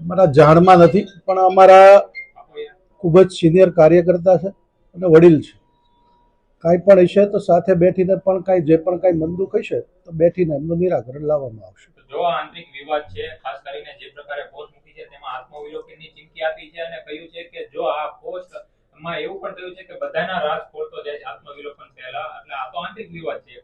મારા જાણમાં નથી પણ અમારા ખૂબ જ સિનિયર કાર્યકર્તા છે અને વડીલ છે. કાંઈ પણ હશે તો સાથે બેઠીને પણ કાંઈ જે પણ કાંઈ મંદુ હશે તો બેઠીને એમનું નિરાકરણ લાવવામાં આવશે. જો આ આંતરિક વિવાદ છે ખાસ કરીને જે પ્રકારે પોસ્ટ મૂકી છે તેમાં આત્મવિલોકનની ચીમકી આપી છે અને કહ્યું છે કે જો આ પોસ્ટમાં એવું પણ કહ્યું છે કે બધાના રાજ ખોલતો જાય છે આત્મવિલોકન પહેલા એટલે આ તો આંતરિક વિવાદ છે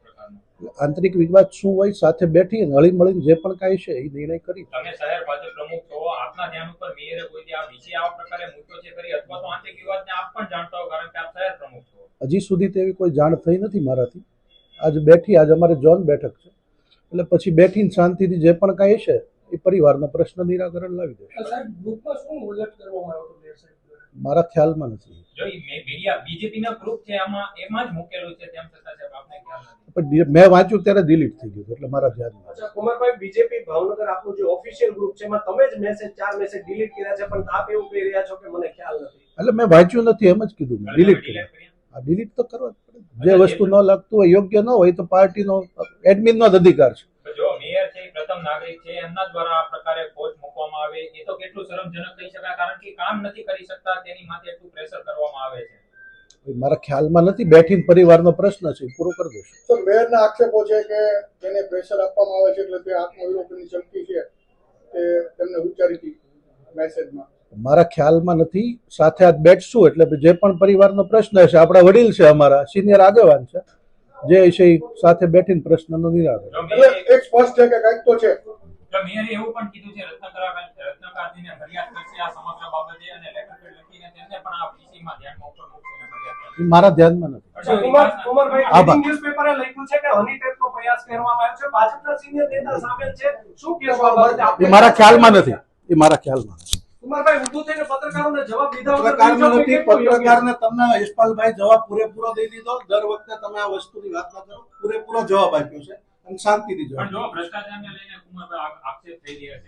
આંતરિક વિવાદ શું હોય સાથે બેઠી હળી મળીને જે પણ કાંઈ છે એ નિર્ણય કરી. તમે શહેર ભાજપ પ્રમુખ છો આપના ધ્યાન ઉપર મેયરે કોઈ દી આ વિષય આવા પ્રકારે મૂક્યો છે કરી અથવા તો આંતરિક વિવાદને આપ પણ જાણતા હો કારણ કે આપ શહેર પ્રમુખ છો. હજી સુધી તેવી કોઈ જાણ થઈ નથી મારાથી. આજ બેઠી આજ અમારે જોન બેઠક છે. એટલે પછી બેઠીને શાંતિથી જે પણ કાંઈ છે એ પરિવારના પ્રશ્ન નિરાકરણ લાવી દેશે. સાહેબ ગ્રુપમાં શું ઉલ્લેખ કરવામાં આવ્યો હતો મેયર સાહેબ મારા ખ્યાલમાં નથી. જો ઈ મે- મીડિયા બીજેપી ના ગ્રુપ છે આમાં એમાં જ મૂકેલું છે તેમ છતાં સાહેબ આપને ખ્યાલ નથી. પણ મેં વાંચ્યું ત્યારે ડિલીટ થઈ ગયું એટલે મારા ધ્યાનમાં નથી. અચ્છા કુમારભાઈ બીજેપી ભાવનગર આપનું જે ઓફિશિયલ ગ્રુપ છે એમાં તમે જ મેસેજ ચાર મેસેજ ડિલીટ કર્યા છે પણ આપ એવું કહી રહ્યા છો કે મને ખ્યાલ નથી. એટલે મેં વાંચ્યું નથી એમ જ કીધું ડિલીટ કર્યા? આ ડિલીટ તો કરવા જ જે વસ્તુ ન લાગતું હોય યોગ્ય ન હોય તો પાર્ટીનો એડમિનનો જ અધિકાર છે. જો મેયર છે પ્રથમ નાગરિક છે એમના દ્વારા આ પ્રકારે કોચ મૂકવામાં આવે એ તો કેટલું શરમજનક કહી શકાય કારણ કે કામ નથી કરી શકતા તેની માથે એટલું પ્રેશર કરવામાં આવે છે. મારા ખ્યાલમાં નથી બેઠીને પરિવારનો પ્રશ્ન છે પૂરો કરી દેશું સર મેયરના આક્ષેપો છે કે તેને પ્રેશર આપવામાં આવે છે એટલે તે આત્મવિલોકનની ચમકી છે તે તેમને ઉચ્ચારી હતી મેસેજમાં મારા ખ્યાલમાં નથી સાથે આજ બેઠશું એટલે જે પણ પરિવારનો પ્રશ્ન છે આપણા વડીલ છે અમારા સિનિયર આગેવાન છે જે છે સાથે બેઠીને પ્રશ્નનો નિરાકરણ. એક સ્પષ્ટ છે કે કંઈક તો છે. મેયરે એવું પણ કીધું છે રત્નાકર રત્નાકરજીને ફરિયાદ કરશે આ સમગ્ર બાબતે અને લેટર પેડ એ મારા ધ્યાનમાં નથી. આભાર. ન્યૂઝ ન્યૂઝપેપરે લખ્યું છે કે હની ટેપનો પ્રયાસ કરવામાં આવ્યો છે. ભાજપના સિનિયર નેતા સામેલ છે. શું કહેશો આ બાબતે આપને? એ મારા ખ્યાલમાં નથી. એ મારા ખ્યાલમાં નથી. પત્રકારને તમને યશપાલભાઈ જવાબ પૂરેપૂરો દઈ દીધો. દર વખતે તમે આ વસ્તુની વાત ના કરો. પૂરેપૂરો જવાબ આપ્યો છે. અને શાંતિથી જવાબ ભ્રષ્ટાચારને લઈને આક્ષેપ થઈ રહ્યા છે.